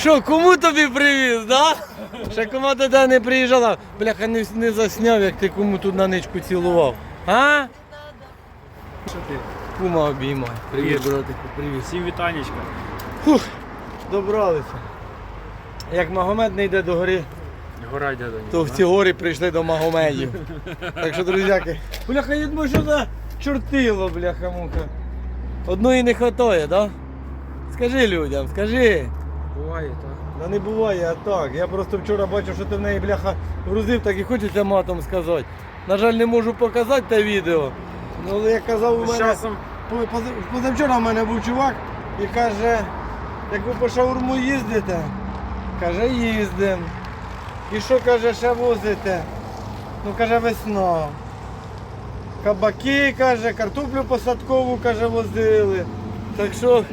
Що, кому тобі привіз, да? Ще кому туди не приїжджала. Бляха, не, не засняв, як ти кому тут на ничку цілував. А? Що ти? Кума обіймай. Привіт, братику, привіт. Всім вітанечка. Фух, добралися. Як Магомед не йде до гори, Гора дядя. то в ці гори прийшли до Магомедів. Так що, друзяки, бляха, я думаю, що за чортило, бляха муха. Одної не хватає, да? Скажи людям, скажи. Буває, так. Та не буває, а так. Я просто вчора бачив, що ти в неї бляха грузив, так і хочеться матом сказати. На жаль, не можу показати те відео. Ну, але як казав у мене. часом Позавчора в мене був чувак і каже, як ви по шаурму їздите, каже, їздим. І що каже, ще возите? Ну каже, весна. Кабаки, каже, картоплю посадкову, каже, возили. Так що,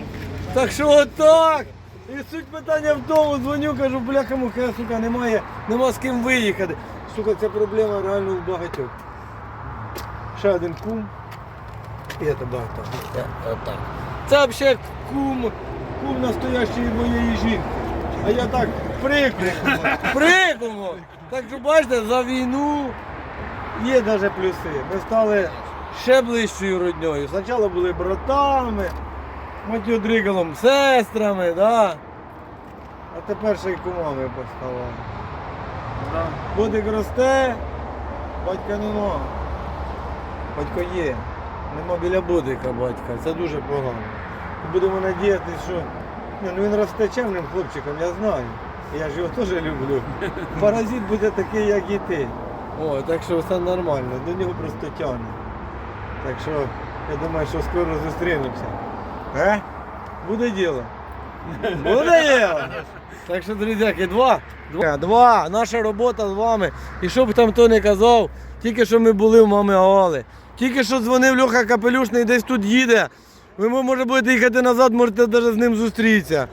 так що отак. І суть питання в тому, дзвоню, кажу, бляха муха, сука, немає, нема з ким виїхати. Сука, ця проблема реально у багатьох. Ще один кум. І це багато. Це отак. Це взагалі кум, кум настоящої моєї жінки. А я так прикрикому. Прикрикому. Так що бачите, за війну є навіть плюси. Ми стали ще ближчою родньою. Спочатку були братами, матю дригалом, сестрами, да? а тепер ще й кумами поставали. да. Будик росте, батька нема. Батько є. Нема біля будика батька. Це дуже погано. Будемо надіятися, що Ні, ну він росте чемним хлопчиком, я знаю. Я ж його теж люблю. Паразит буде такий, як і ти. О, так що все нормально, до нього просто тягне. Так що я думаю, що скоро зустрінемося. Е? Буде діло. Буде діло. Так що, друзяки, два. Два. Два. Наша робота з вами. І що б там хто не казав, тільки що ми були в мами Али. Тільки що дзвонив Льоха Капелюшний, десь тут їде. Ви може будете їхати назад, можете навіть з ним зустрітися.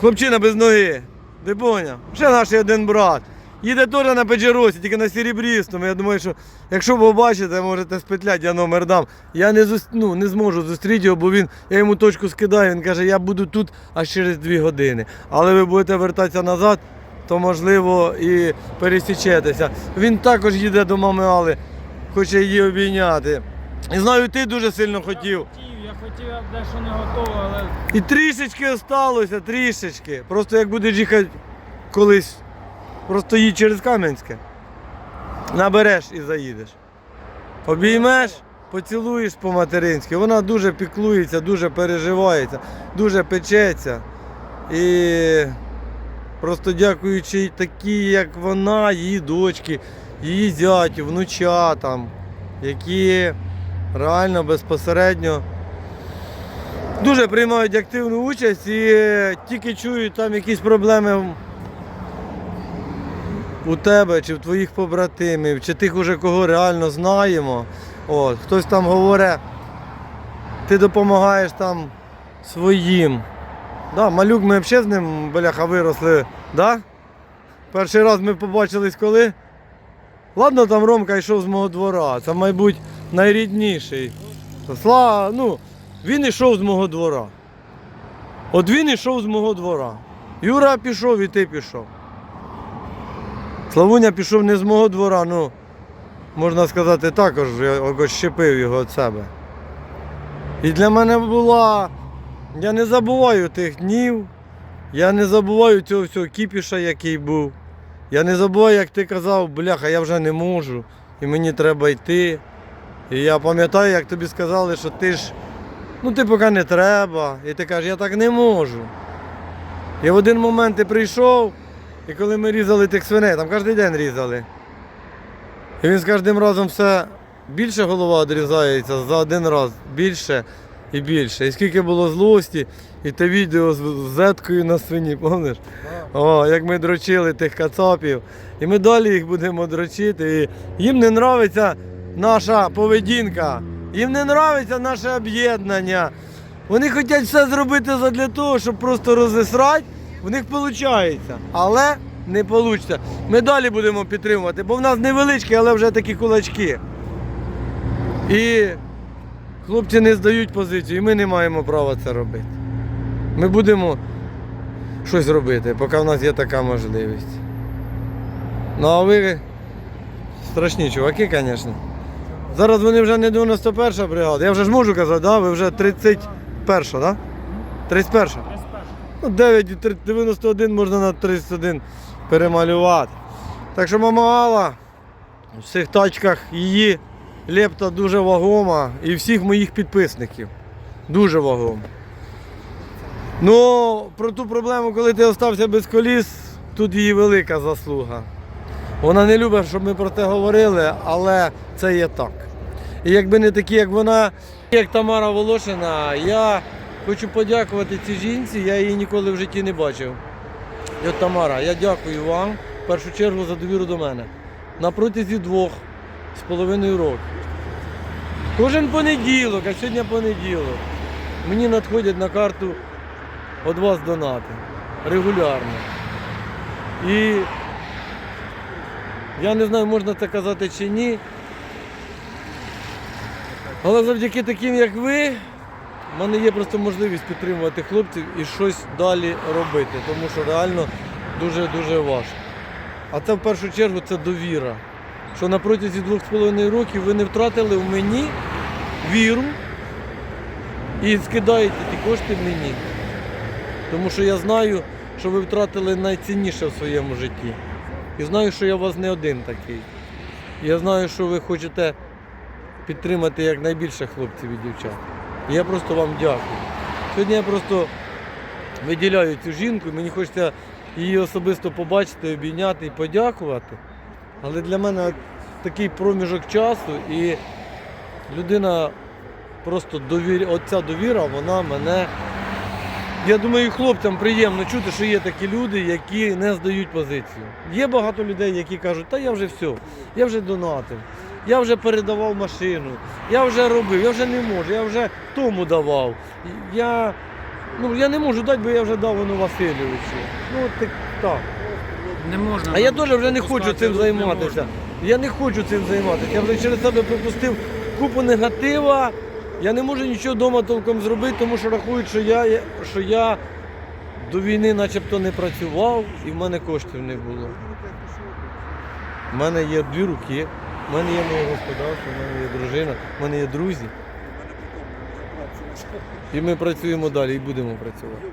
Хлопчина без ноги. Ти поняв? Ще наш один брат. Їде теж на Педжеросі, тільки на серебрістому. Я думаю, що якщо побачите, можете спетляти, я номер дам. Я не, зус... ну, не зможу зустріти його, бо він, я йому точку скидаю, він каже, я буду тут аж через дві години. Але ви будете вертатися назад, то можливо і пересічетеся. Він також їде до мами Али, хоче її обійняти. І знаю, ти дуже сильно хотів. Хотів, я хотів, я дещо не готовий, але І трішечки осталося, трішечки. Просто як будеш їхати колись, просто їдь через Кам'янське. Набереш і заїдеш. Обіймеш, поцілуєш по-материнськи. Вона дуже піклується, дуже переживається, дуже печеться. І просто дякуючи такій, як вона, її дочки, її зятю, внучатам, які реально безпосередньо дуже приймають активну участь і тільки чують там якісь проблеми у тебе чи в твоїх побратимів, чи тих уже кого реально знаємо. От, хтось там говорить, ти допомагаєш там своїм. Да, малюк ми взагалі з ним бляха виросли. Да? Перший раз ми побачились коли. Ладно, там Ромка йшов з мого двора, це, мабуть, найрідніший. Слава, ну, він йшов з мого двора. От він йшов з мого двора. Юра пішов і ти пішов. Славуня пішов не з мого двора, ну, можна сказати, також щепив його від себе. І для мене була. Я не забуваю тих днів, я не забуваю цього всього кіпіша, який був. Я не забуваю, як ти казав, бляха, я вже не можу, і мені треба йти. І я пам'ятаю, як тобі сказали, що ти ж, ну ти поки не треба. І ти кажеш, я так не можу. І в один момент ти прийшов, і коли ми різали тих свиней, там кожен день різали. І він з кожним разом все більше голова відрізається за один раз, більше і більше. І скільки було злості, і те відео з з зеткою на свині, пам'ятаєш? О, як ми дрочили тих кацапів. І ми далі їх будемо дрочити. І їм не подобається наша поведінка, їм не подобається наше об'єднання. Вони хочуть все зробити для того, щоб просто розісрати. В них виходить. Але не вийде. Ми далі будемо підтримувати, бо в нас невеличкі, але вже такі кулачки. І хлопці не здають позицію, і ми не маємо права це робити. Ми будемо щось робити, поки в нас є така можливість. Ну а ви страшні чуваки, звісно. Зараз вони вже не 91 бригада. Я вже ж можу казати, да? ви вже 31, так? Да? 31. Ну, 9 і три- 91 можна на 31 перемалювати. Так що мама Алла, в цих тачках її лепта дуже вагома і всіх моїх підписників. Дуже вагома. Ну, про ту проблему, коли ти остався без коліс, тут її велика заслуга. Вона не любить, щоб ми про це говорили, але це є так. І якби не такі, як вона, як Тамара Волошина, я хочу подякувати цій жінці, я її ніколи в житті не бачив. От Тамара, я дякую вам в першу чергу за довіру до мене. На протязі двох з половиною років. Кожен понеділок, а сьогодні понеділок. Мені надходять на карту від вас донати. Регулярно. І я не знаю, можна це казати чи ні. Але завдяки таким, як ви, в мене є просто можливість підтримувати хлопців і щось далі робити, тому що реально дуже-дуже важко. А це в першу чергу це довіра. Що на протязі двох з половиною років ви не втратили в мені віру і скидаєте ті кошти мені. Тому що я знаю, що ви втратили найцінніше в своєму житті. І знаю, що я у вас не один такий. Я знаю, що ви хочете підтримати якнайбільше хлопців і дівчат. Я просто вам дякую. Сьогодні я просто виділяю цю жінку, мені хочеться її особисто побачити, обійняти і подякувати. Але для мене такий проміжок часу і людина просто довір... оця довіра, вона мене. Я думаю, хлопцям приємно чути, що є такі люди, які не здають позицію. Є багато людей, які кажуть, та я вже все, я вже донатив, я вже передавав машину, я вже робив, я вже не можу, я вже тому давав. Я, ну, я не можу дати, бо я вже дав воно Васильовичу. Ну, так. так. Не можна. А я теж вже не хочу цим займатися. Я не хочу цим займатися. Я вже через себе пропустив купу негатива. Я не можу нічого вдома толком зробити, тому що рахують, що я, що я до війни начебто не працював і в мене коштів не було. У мене є дві руки, в мене є моє господарство, в мене є дружина, в мене є друзі. І ми працюємо далі і будемо працювати.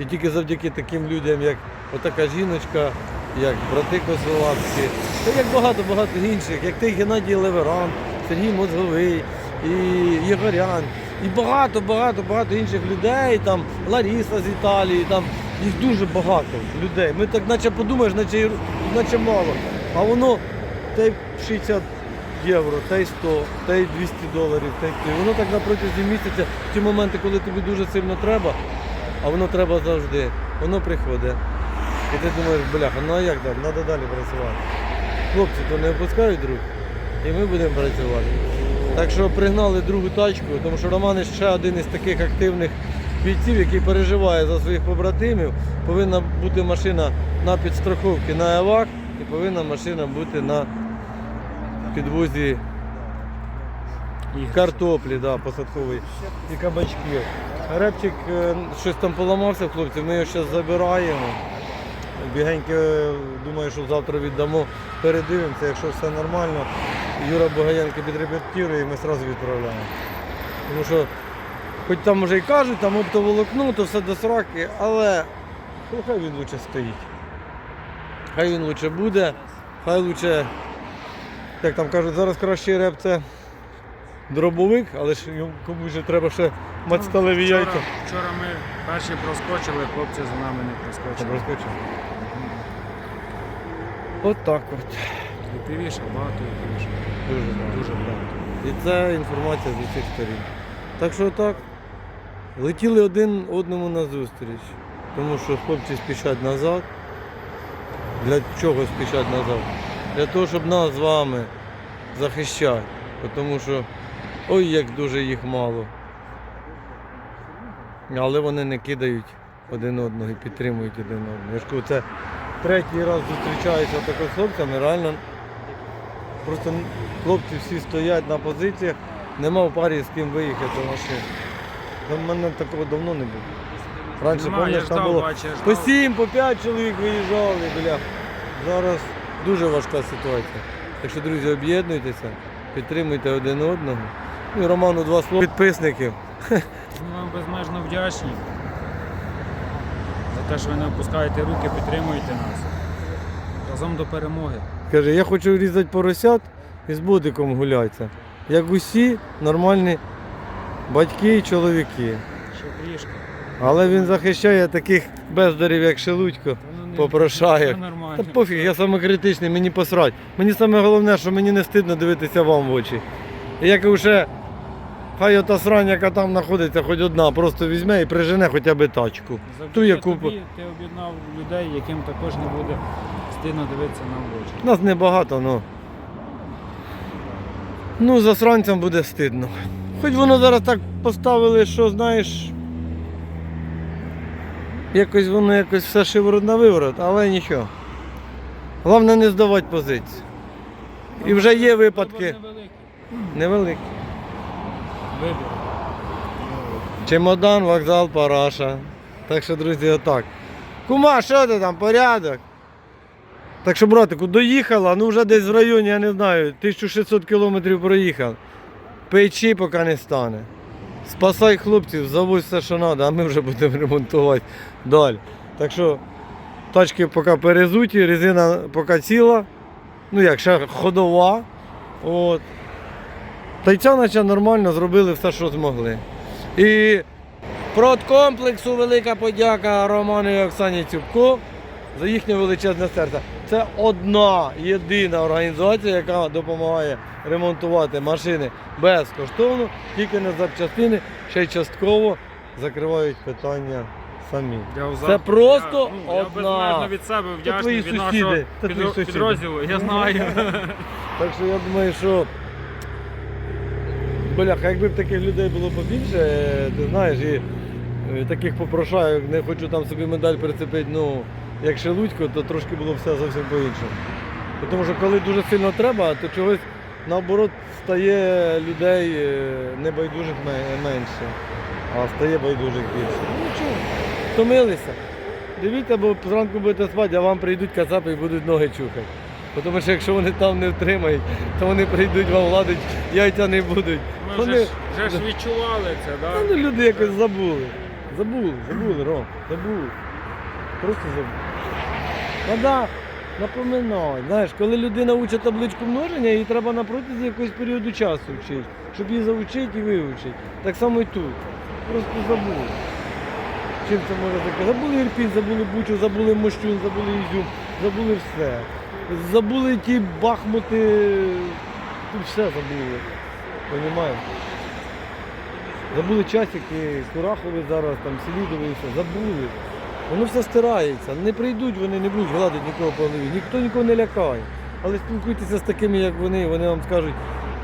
І тільки завдяки таким людям, як отака жіночка, як брати Косовацькі, та як багато-багато інших, як той Геннадій Леверан, Сергій Мозговий, і Єгорян, і багато-багато-багато інших людей, там Ларіса з Італії, там їх дуже багато людей. Ми так наче подумаєш, наче, наче мало. А воно та й 60 євро, та й 100, та й 200 доларів, та й. Воно так на протязі місяця, ті моменти, коли тобі дуже сильно треба, а воно треба завжди. Воно приходить. І ти думаєш, бляха, ну а як далі? Треба далі працювати. Хлопці то не опускають рук, і ми будемо працювати. Так що пригнали другу тачку, тому що Роман ще один із таких активних бійців, який переживає за своїх побратимів. Повинна бути машина на підстраховці на ЕВАК і повинна машина бути на підвозі картоплі, да, посадковий і кабачків. Репчик е, щось там поламався, хлопці, ми його зараз забираємо. Бігенько, е, думаю, що завтра віддамо, передивимося, якщо все нормально, Юра Богаєнко підрепетирує і ми одразу відправляємо. Тому що, хоч там вже і кажуть, там оптоволокно, то все до сраки, але хай він лучше стоїть. Хай він лучше буде, хай лучше, як там кажуть, зараз кращий реп це дробовик, але ж йому комусь же треба ще мати сталеві вчора, яйця. Вчора ми перші проскочили, хлопці за нами не проскочили. Розкочив. От так от. І півіше, багато і півіше. Дуже багато. Дуже багато. І це інформація з усіх сторін. Так що так, летіли один одному на зустріч, тому що хлопці спішать назад. Для чого спішать назад? Для того, щоб нас з вами захищати. Тому що ой як дуже їх мало. Але вони не кидають один одного і підтримують один одного. Я ж кажу, це третій раз зустрічаюся тако з хлопцями, реально Просто хлопці всі стоять на позиціях, нема в парі з ким виїхати машину. У мене такого давно не було. Раніше Нема, я там ждав, було бачу, я по. 7, по 5 чоловік виїжджали, бля. Зараз дуже важка ситуація. Так що, друзі, об'єднуйтеся, підтримуйте один одного. Ну і Роману два слова. Підписників. Ми вам безмежно вдячні за те, що ви не опускаєте руки, підтримуєте нас. Разом до перемоги. Каже, я хочу різати поросят і з будиком гулятися. Як усі нормальні батьки і чоловіки. Ще трішки. Але він захищає таких бездарів, як Шелудько, ну не- попрошає. Та пофіг, я саме критичний, мені посрать. Мені саме головне, що мені не стидно дивитися вам в очі. І як вже хай ота срань, яка там знаходиться, хоч одна, просто візьме і прижене хоча б тачку. Завдяки Ту, яку тобі ти об'єднав людей, яким також не буде стидно дивитися нам в очі. Нас небагато, ну. Ну, засранцям буде стидно. Хоч воно зараз так поставили, що знаєш. Якось воно якось все шиворот на виворот, але нічого. Головне не здавати позиції. І вже є випадки невеликі. Вибір. Чемодан, вокзал, параша. Так що, друзі, отак. Кума, що ти там, порядок? Так що, братику, доїхала, ну вже десь в районі, я не знаю, 1600 кілометрів проїхав. Печі поки не стане. Спасай хлопців, завозь все, що треба, а ми вже будемо ремонтувати далі. Так що тачки поки перезуті, резина поки ціла. Ну як, ще ходова. От. Та й ця наче нормально зробили все, що змогли. І продкомплексу велика подяка Роману і Оксані Цюбко за їхнє величезне серце. Це одна єдина організація, яка допомагає ремонтувати машини безкоштовно, тільки на запчастини, ще й частково закривають питання самі. Я Це просто я, ну, одна. Я безмежно від себе вдячний твої від сусіди, нашого це твої підро- сусіди. підрозділу. Я знаю. Так що я думаю, що бляха, якби б таких людей було побільше, е, ти знаєш, і е, таких попрошаю, не хочу там собі медаль прицепити, ну, як Шелудько, то трошки було все зовсім по-іншому. Тому що коли дуже сильно треба, то чогось наоборот стає людей е, небайдужих менше, а стає байдужих більше. Ну чого, втомилися. Дивіться, бо зранку будете спати, а вам прийдуть кацапи і будуть ноги чухати. Тому що якщо вони там не втримають, то вони прийдуть вам ладить, яйця не будуть. Ми Вони, вже, ж- вже ж відчували це, Та, да? ну, люди якось забули. Забули, забули, Ром, забули. Просто забули. Треба напоминати. Знаєш, коли людина учить табличку множення, їй треба на протязі якогось періоду часу вчити, щоб її завчити і вивчити. Так само і тут. Просто забули. Чим це може таке? Забули Ірпінь, забули Бучу, забули Мощун, забули Ізюм, забули все. Забули ті бахмути, тут все забули. Понімаєш? Забули часики, Курахові зараз, там Селідовий, все, забули. Воно все стирається. Не прийдуть, вони не будуть гладити нікого по голові. Ніхто нікого не лякає. Але спілкуйтеся з такими, як вони, вони вам скажуть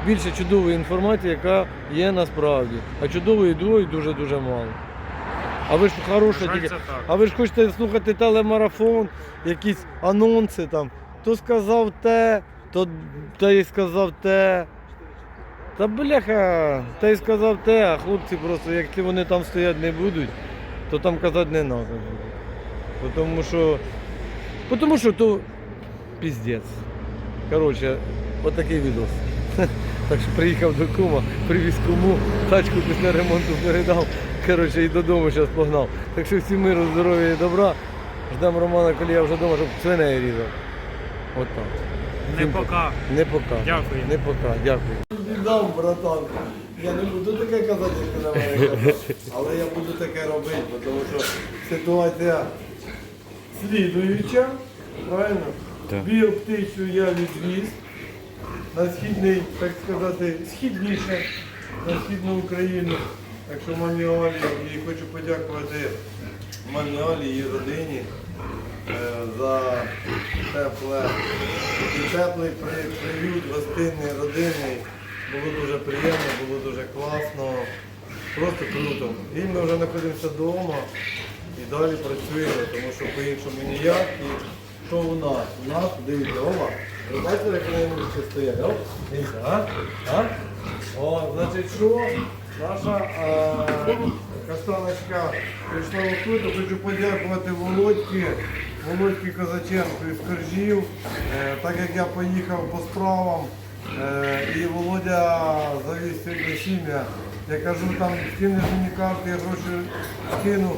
більше чудової інформації, яка є насправді. А чудової другої дуже-дуже мало. А ви ж хороша тільки. А ви ж хочете слухати телемарафон, якісь анонси там. То сказав те, то той сказав те. Та бляха, той сказав те, а хлопці просто, як ті вони там стоять не будуть, то там казати не треба буде. Тому що. бо Тому що то піздець. Коротше, отакий відос. Так що приїхав до кума, привіз куму, тачку після ремонту передав. Коротше, і додому зараз погнав. Так що всім миру, здоров'я і добра. Ждемо Романа, коли я вже вдома, щоб свиней різав. От так. Не Всім пока. Не пока. Дякую. Не пока, дякую. Віддав, братан. Я не буду таке казати, як ти на мене казав. Але я буду таке робити, тому що ситуація слідуюча, правильно? Біоптичну я відвіз на східний, так сказати, східніше, на східну Україну. Так що мамі Алі, і хочу подякувати мамі Алі і її родині е, за тепле, теплий при- приют, гостинний, родинний. Було дуже приємно, було дуже класно, просто круто. І ми вже знаходимося вдома і далі працюємо, тому що по-іншому ніяк. І що у нас? У нас, дивіться, Ома, ви бачите, як вони стоять? О, дивіться, а? а? О, значить, що? Наша, а, каштаночка прийшла в охоту. Хочу подякувати Володьки, Володьки Козаченку із Коржів, Е, так як я поїхав по справам. е, І Володя завіз сьогодні сім'я. Я кажу, там скинеш мені карти, я гроші скину.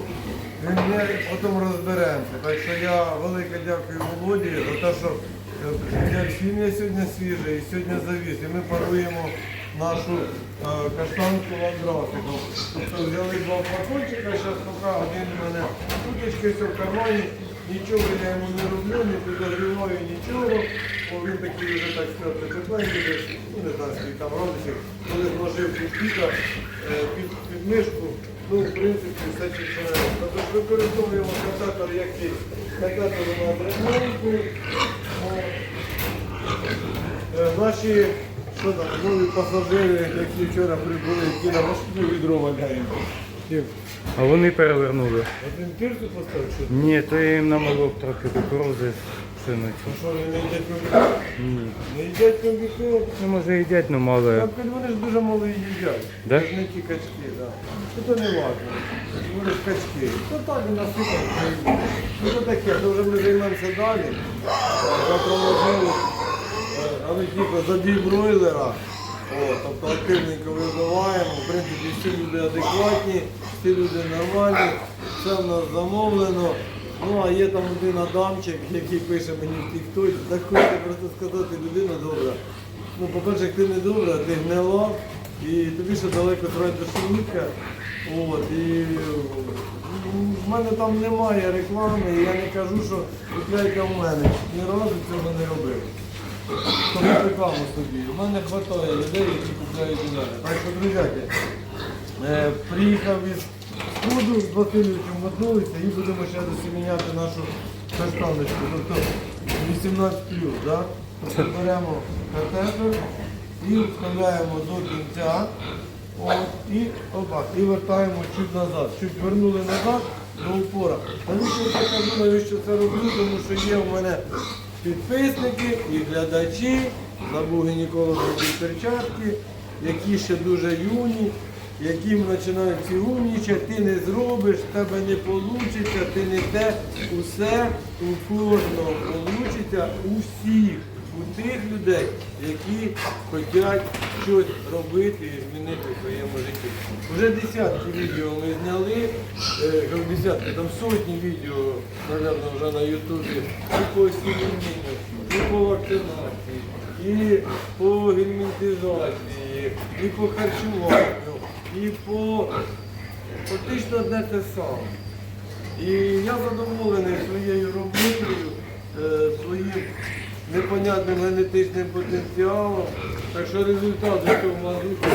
Є, потім розберемося. Так що я велике дякую Володі за те, що е, сім'я сьогодні свіжа і сьогодні завіз. І ми паруємо нашу е, каштанку ладрафіку. Тобто взяли два флакончика, зараз поки один у мене тутечки все в кармані. Нічого я йому не роблю, не підогріваю нічого. Бо він такий вже так сказати тепленький, десь, ну не знаю, скільки там родичів, коли зложив під піка, е, під, під мишку. Ну, в принципі, все чекає. Тобто використовуємо кататор як є. Кататор на дренку. Е, Наші що там, нові пасажири, які вчора прибули, які на машину відро. Тим, А вони перевернули. Один тирку поставив, Ні, то я їм намолов трохи кукурузи синуть. Ну що, не їдять комбікорм? Ні. Не їдять комбікорм? Ну, може їдять, ну мало. Там вони ж дуже мало їдять. Да? Це ж не ті качки, да. Ну, то не важливо. Вони ж качки. То так насипать. Ну то таке, то вже ми займемося далі. Завтра можливо. е, Але типу забій бройлера. О, тобто активненько вибиваємо. В принципі, всі люди адекватні, всі люди нормальні, все в нас замовлено. Ну а є там один адамчик, який пише мені в тіктоці, так хочу просто сказати, людина добра. Ну, по-перше, ти не добра, ти гнила, і тобі ще далеко до шумітка. От, і в мене там немає реклами, і я не кажу, що купляйте в мене. Ні разу цього не робив. Тому рекламу собі. У мене вистачає людей, які купляють у мене. Так що, друзяки, е, приїхав із Сходу з Васильовичем мотнулися і будемо ще досіміняти нашу каштаночку. Тобто 18 плюс, да? Тобто беремо катетер і вставляємо до кінця. От, і, опа, і вертаємо чуть назад. Чуть вернули назад до упора. Навіщо я кажу, навіщо це роблю? Тому що є в мене підписники і глядачі, гінеколог робити перчатки, які ще дуже юні, яким починають ці умнічати, ти не зробиш, тебе не вийде, ти не те, усе у кожного вийде, у всіх, у тих людей, які хочуть щось робити і змінити в своєму житті. Вже десятки відео ми зняли, е, десятки, там сотні відео, мабуть, вже на Ютубі, і по осінню, і по вакцинації, і по гельмінтизації, і по харчуванню, і по фактично одне те саме. І я задоволений своєю роботою, е, своїм непонятним генетичним потенціалом. Так що результат цього мазуту,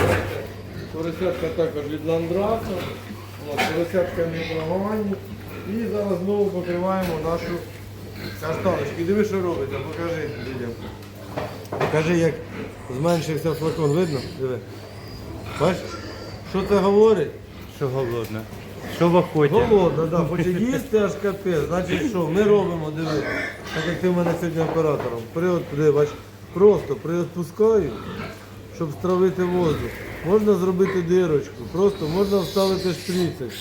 поросятка також від ландраса, поросятка непогані. І зараз знову покриваємо нашу каштаночку. Диви, що робиться, покажи людям. Покажи, як зменшився флакон, видно? Диви. Бачиш? Що це говорить? Що голодно. Що в охоті? Голодно, да, хоче їсти аж капець. Значить що, ми робимо, диви, так як ти в мене сьогодні оператором. При, от, диви, бач, просто приотпускаю, щоб стравити воздух. Можна зробити дирочку, просто можна вставити шприцик.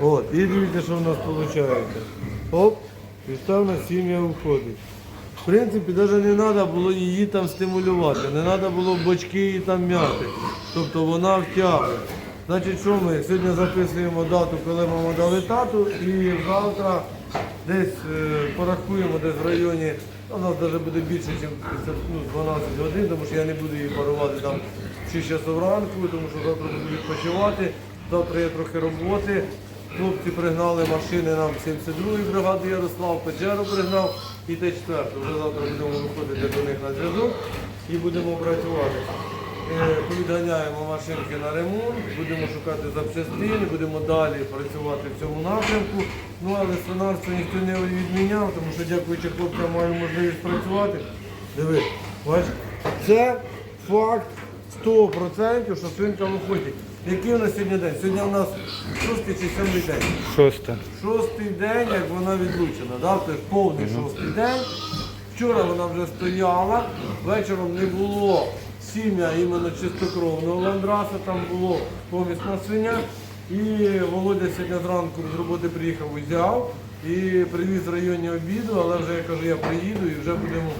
От, і дивіться, що в нас виходить. Оп, і ставна сім'я входить. В принципі, навіть не треба було її там стимулювати, не треба було бочки її там м'яти. Тобто вона втягує. Значить, що ми сьогодні записуємо дату, коли мама дали тату, і завтра десь е, порахуємо десь в районі, ну, у нас навіть буде більше, ніж ну, 12 годин, тому що я не буду її парувати там 6 часов ранку, тому що завтра буду відпочивати, завтра є трохи роботи. Хлопці пригнали машини нам 72-ї бригади Ярослав, Педжеру пригнав і Т4. Вже завтра будемо виходити до них на зв'язок і будемо працювати. Е, Повідганяємо машинки на ремонт, будемо шукати запчастини, будемо далі працювати в цьому напрямку. Ну але свинарство ніхто не відміняв, тому що дякуючи хлопцям маю можливість працювати. Диви, бач, це факт 100%, що свинка виходить. Який у нас сьогодні день? Сьогодні у нас шостий чи сьомий день. Шосте. Шостий день, як вона відлучена, да? тобто повний шостий день. Вчора вона вже стояла, вечором не було сім'я іменно чистокровного ландраса, там було помісна свиня. І Володя сьогодні зранку з роботи приїхав, взяв і привіз в районі обіду, але вже я кажу, я приїду і вже будемо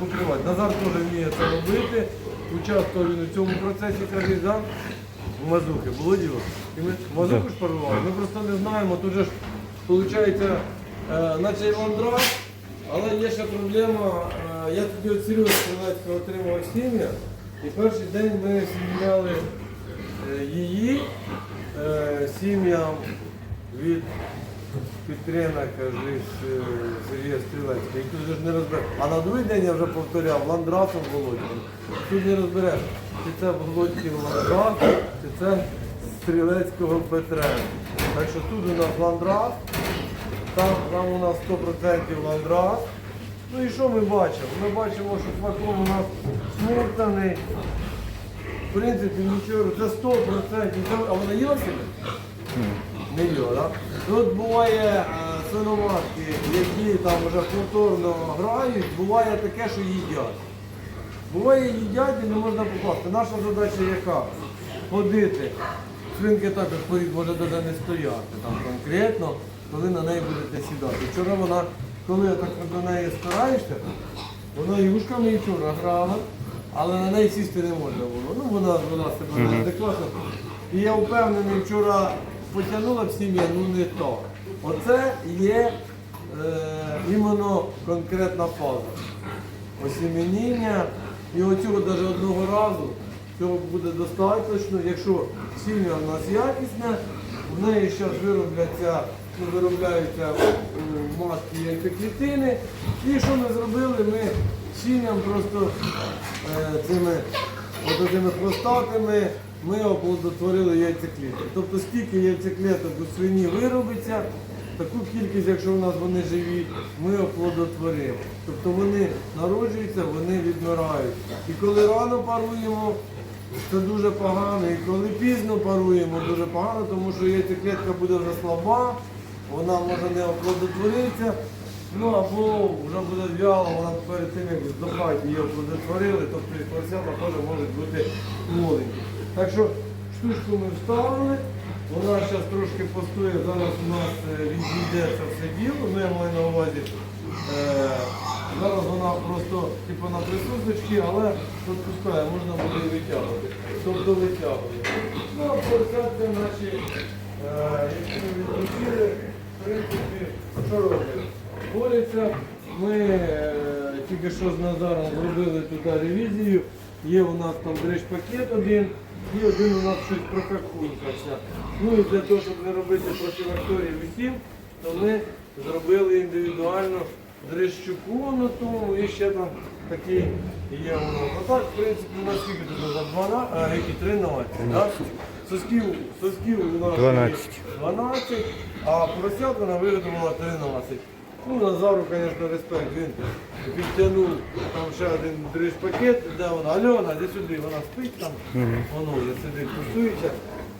покривати. Назар теж вміє це робити. Участвував він у цьому процесі, каже, да? Мазухи, було діло? І ми мазуху шпарували. Ми просто не знаємо, тут же ж виходить, е, наче і ландраж, але є ще проблема. е, Я тоді от Стрілецького отримав сім'я, і перший день ми сім'яли е, її е, сім'ям від е, Сергія Стрілецького. Тут ж не розбереш. А на другий день я вже повторяв, ландрасом Володьким. Тут не розбереш, чи це Володькин ландрас, чи це Стрілецького Петрена. Так що тут у нас ландрас, там, там у нас 100% ландрас. Ну і що ми бачимо? Ми бачимо, що флакон у нас смуртаний. В принципі, нічого, це 100%. А вона їла себе? Не їла, так? Тут буває е, які там вже повторно грають, буває таке, що їдять. Буває їдять і не можна попасти. Наша задача яка? Ходити. Свинки також порід може навіть не стояти там конкретно, коли на неї будете сідати. Вчора вона, коли так до неї стараєшся, вона і вчора грала, але на неї сісти не можна було. Ну вона вона себе неадекватно. І я впевнений, вчора потягнула в сім'я, ну не то. Оце є е, іменно конкретна фаза осіменіння. І оцього навіть одного разу цього буде достатньо, якщо сім'я в нас якісна, в неї зараз виробляться, виробляються м, матки яйцеклітини. І що ми зробили? Ми сім'ям просто е, цими от цими ми оплодотворили яйцеклітки. Тобто скільки яйцекліток у свині виробиться, таку кількість, якщо у нас вони живі, ми оплодотворимо. Тобто вони народжуються, вони відмирають. І коли рано паруємо, це дуже погано. І коли пізно паруємо, дуже погано, тому що яйцеклітка буде вже слаба, вона може не оплодотворитися. Ну або вже буде в'яла, вона перед тим як здохати її оплодотворили, і поросята теж можуть бути маленькі. Так що штучку ми вставили, вона зараз трошки постоє, зараз у нас е, відійде це все діло, ну я маю на увазі. Е, зараз вона просто типу на присуточці, але тут пускає, можна буде витягувати. Тобто витягує. Ну а поросятки наші, е, які ми відпочили, в принципі, що робимо? Борються. Ми е, тільки що з Назаром зробили туди ревізію. Є у нас там дриж-пакет один, і один у нас щось прокакунькався. Ну і для того, щоб не робити профілакторію усім, то ми зробили індивідуально дрищуку на тому і ще там такий є у нас. А так, в принципі, у нас скільки тут за 12, а які 13, так? Сосків, сосків у нас 12. 12, а поросят вона виготовила 13. Ну, Назару, звісно, респект, він підтягнув там ще один дриж пакет, де вона, Альона, де сюди, вона спить там, воно вже сидить, тусується.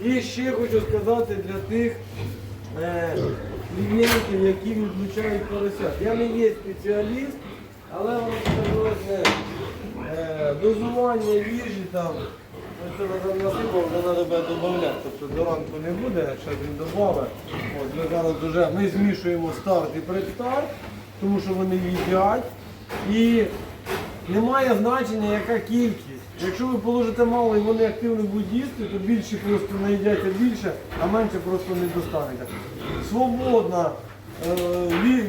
І ще хочу сказати для тих е, клієнтів, які відлучають поросят. Я не є спеціаліст, але вам скажу е, дозування їжі там, Назар насипав, вже треба додати, тобто до ранку не буде, ще він додавить. Ми зараз вже ми змішуємо старт і предстарт, тому що вони їдять. І немає значення, яка кількість. Якщо ви положите мало і вони активно будуть їсти, то більше просто наїдяться більше, а менше просто не достанете. Свободна, е,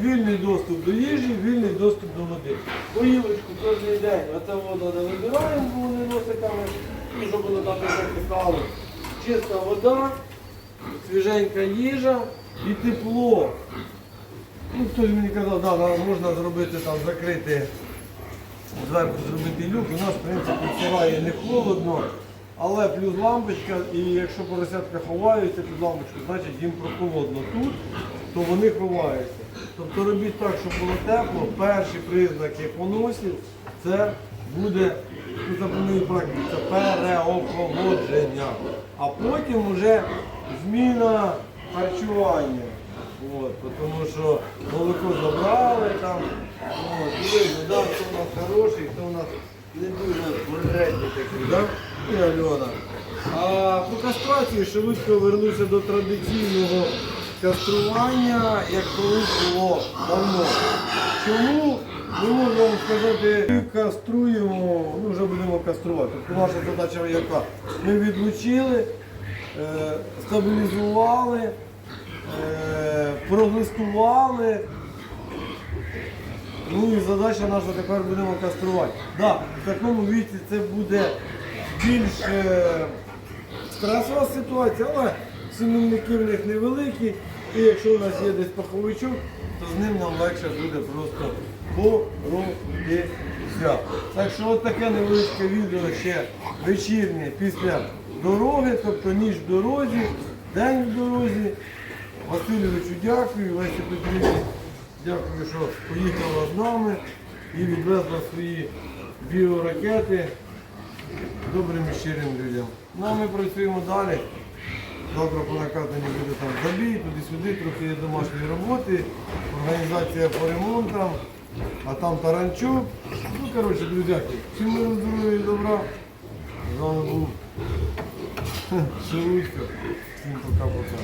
вільний доступ до їжі, вільний доступ до води. Поїлочку кожен день, оце воду не вибираємо, бо вони носиками, і щоб воно там не. Чиста вода, свіженька їжа і тепло. Ну, хтось мені казав, да, можна зробити там, закрити, зверху зробити люк. У нас, в принципі, сирає не холодно, але плюс лампочка, і якщо поросятка ховаються під лампочку, значить їм прохолодно тут, то вони ховаються. Тобто робіть так, щоб було тепло. Перші признаки поносів це буде, це по це переохолодження. А потім вже зміна харчування. От, тому що молоко забрали там. От, і да, хто у нас хороший, хто у нас не дуже вредний такий, да? І Альона. А по кастрації швидко вернуся до традиційного кастрування, як колись було давно. Чому? Ми можемо вам сказати, каструємо, ну вже будемо каструвати. Тобто наша задача яка? Ми відлучили, е, стабілізували, е, проглистували. Ну і задача наша тепер будемо каструвати. Да, в такому віці це буде більш е, стресова ситуація, але сімейники в них невеликі. І якщо у нас є десь паховичок, то з ним нам легше буде просто боротися. Так що от таке невеличке відео ще вечірнє після дороги, тобто ніч в дорозі, день в дорозі. Васильовичу дякую, Лесі Петрівні дякую, що поїхала з нами і відвезла свої біоракети добрим і щирим людям. Ну а ми працюємо далі. Завтра по накатанні буде там забій, туди-сюди, трохи є домашньої роботи, організація по ремонтам, а там таранчук. Ну, коротше, друзяки, всім миру, і добра. З вами був Шелудько. Пока-пока.